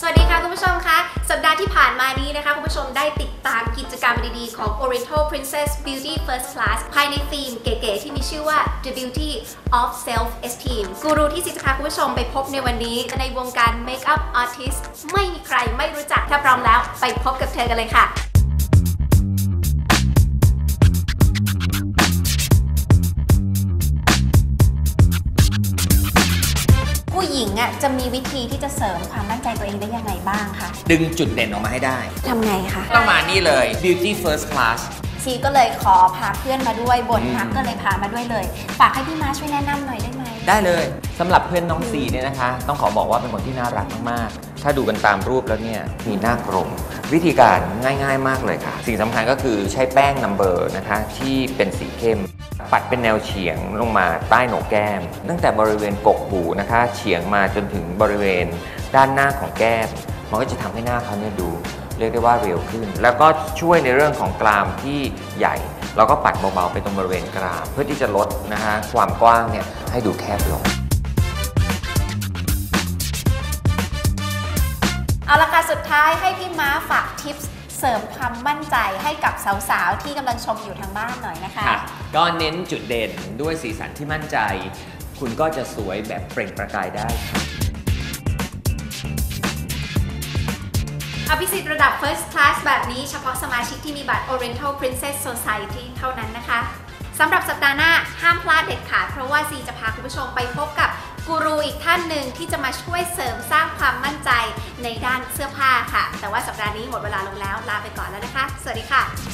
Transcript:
สวัสดีค่ะคุณผู้ชมคะสัปดาห์ที่ผ่านมานี้นะคะ คุณผู้ชมได้ติดตามกิจกรรมดีๆ ของ Oriental Princess Beauty First Class ภายในธีมเก๋ๆที่มีชื่อว่า The Beauty of Self Esteem กูรูที่สิจะพาคุณผู้ชมไปพบในวันนี้ ในวงการ Makeup Artist ไม่มีใครไม่รู้จักถ้าพร้อมแล้ว ไปพบกับเธอกันเลยค่ะ หญิงอะจะมีวิธีที่จะเสริมความมั่นใจตัวเองได้ยังไงบ้างคะดึงจุดเด่นออกมาให้ได้ ทำไงคะ ต้องมานี่เลย Beauty First Class ชีก็เลยขอพาเพื่อนมาด้วยบนอืมพักก็เลยพามาด้วยเลย ฝากให้พี่มาช่วยแนะนำหน่อยได้ไหม ได้เลยสำหรับเพื่อนน้องซีเนี่ยนะคะ ต้องขอบอกว่าเป็นคนที่น่ารักมากๆ ถ้าดูกันตามรูปแล้วเนี่ยมีหน้ากลมวิธีการง่ายๆมากเลยค่ะ สิ่งสำคัญก็คือใช้แป้งนัมเบอร์นะคะ ที่เป็นสีเข้ม ปัดเป็นแนวเฉียงลงมาใต้โหนกแก้ม ตั้งแต่บริเวณกกหูนะคะ เฉียงมาจนถึงบริเวณด้านหน้าของแก้ม มันก็จะทำให้หน้าเขาเนี่ยดูเรียกได้ว่าเรียวขึ้น แล้วก็ช่วยในเรื่องของกรามที่ใหญ่ เราก็ปัดเบาๆไปตรงบริเวณกราม เพื่อที่จะลดนะฮะความกว้างเนี่ยให้ดูแคบลงเอาละค่ะสุดท้ายให้พี่ม้าฝากทิปส์ สริมความมั่นใจให้กับสาวๆ ที่กำลังชมอยู่ทางบ้านหน่อยนะคะค่ะก็เน้นจุดเด่นด้วยสีสันที่มั่นใจ คุณก็จะสวยแบบเปล่งประกายได้ค่ะอภิสิทธิ์ระดับ First Class แบบนี้เฉพาะสมาชิกที่มีบัตร Oriental Princess Society เท่านั้นนะคะสำหรับสัปดาห์หน้าห้ามพลาดเด็ดขาดเพราะว่าซีจะพาคุณผู้ชมไปพบกับกูรูอีกท่านหนึ่งที่จะมาช่วยเสริมสร้างความมั่นใจในด้านเสื้อผ้าค่ะ แต่ว่าสัปดาห์นี้หมดเวลาลงแล้วลาไปก่อนแล้วนะคะ สวัสดีค่ะ